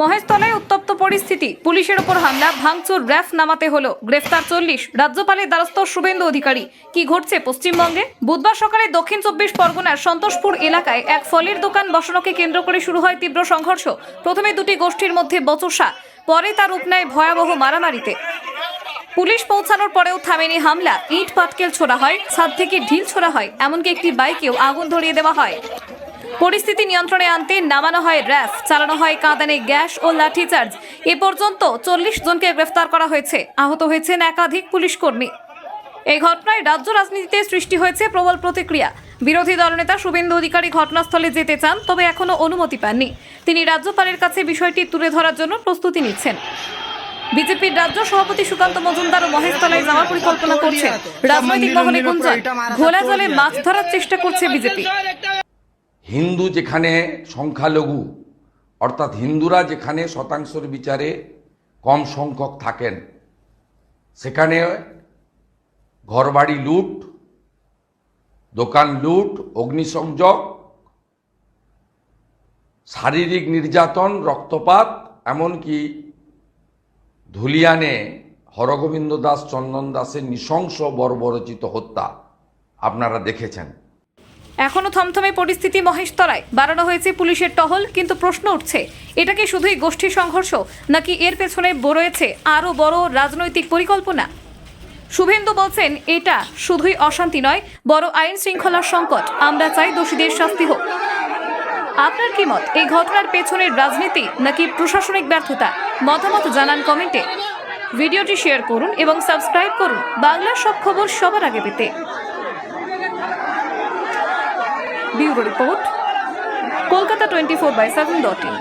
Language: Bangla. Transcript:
মহেশতলায় উত্তপ্ত পরিস্থিতি। পুলিশের ওপর হামলা, ভাঙচুর, র্যাফ নামাতে হলো। গ্রেফতার চল্লিশ। রাজ্যপালের দ্বারস্থ শুভেন্দু অধিকারী। কি ঘটছে পশ্চিমবঙ্গে? বুধবার সকালে দক্ষিণ চব্বিশ পরগনার সন্তোষপুর এলাকায় এক ফলের দোকান বসানোকে কেন্দ্র করে শুরু হয় তীব্র সংঘর্ষ। প্রথমে দুটি গোষ্ঠীর মধ্যে বচসা। পরে তার রূপ নেয় ভয়াবহ মারামারিতে। পুলিশ পৌঁছানোর পরেও থামেনি হামলা। ইট পাটকেল ছোড়া হয়, ছাদ থেকে ঢিল ছোড়া হয়। এমনকি একটি বাইকেও আগুন ধরিয়ে দেওয়া হয়। পরিস্থিতি নিয়ন্ত্রণে আনতে নামানো হয় র্যাফ, চালানো হয় কাঁদানে গ্যাস ও লাঠিচার্জ এ পর্যন্ত চল্লিশ জনকে গ্রেফতার করা হয়েছে। আহত হয়েছেন একাধিক পুলিশ কর্মী। এই ঘটনায় রাজ্য রাজনীতিতে সৃষ্টি হয়েছে প্রবল প্রতিক্রিয়া। বিরোধী দলনেতা শুভেন্দু অধিকারী ঘটনাস্থলে যেতে চান, তবে এখনও অনুমতি পাননি। তিনি রাজ্যপালের কাছে বিষয়টি তুলে ধরার জন্য প্রস্তুতি নিচ্ছেন। বিজেপির রাজ্য সভাপতি সুকান্ত মজুমদার ও মহেশতলায় যাওয়ার পরিকল্পনা করছেন। রাজনৈতিক মহলে গুঞ্জন, ঘোলা জলে মাছ ধরার চেষ্টা করছে বিজেপি। হিন্দু যেখানে সংখ্যালঘু, অর্থাৎ হিন্দুরা যেখানে শতাংশের বিচারে কম সংখ্যক থাকেন, সেখানে ঘরবাড়ি লুট, দোকান লুট, অগ্নিসংযোগ, শারীরিক নির্যাতন, রক্তপাত, এমনকি ধুলিয়ানে হরগোবিন্দ দাস, চন্দন দাসের নৃশংস বর্বরচিত হত্যা আপনারা দেখেছেন। এখনও থমথমে পরিস্থিতি মহেশতলায়। বাড়ানো হয়েছে পুলিশের টহল, কিন্তু প্রশ্ন উঠছে, এটা কি শুধুই গোষ্ঠী সংঘর্ষ, নাকি এর পেছনে রয়েছে আরও বড় রাজনৈতিক পরিকল্পনা? শুভেন্দু বলছেন, এটা শুধুই অশান্তি নয়, বড় আইন শৃঙ্খলার সংকট। আমরা চাই দোষীদের শাস্তি হোক। আপনার কি মত, এই ঘটনার পেছনের রাজনীতি নাকি প্রশাসনিক ব্যর্থতা? মতামত জানান কমেন্টে। ভিডিওটি শেয়ার করুন এবং সাবস্ক্রাইব করুন। বাংলার সব খবর সবার আগে পেতে। Bureau report Kolkata twenty four by seven dot in.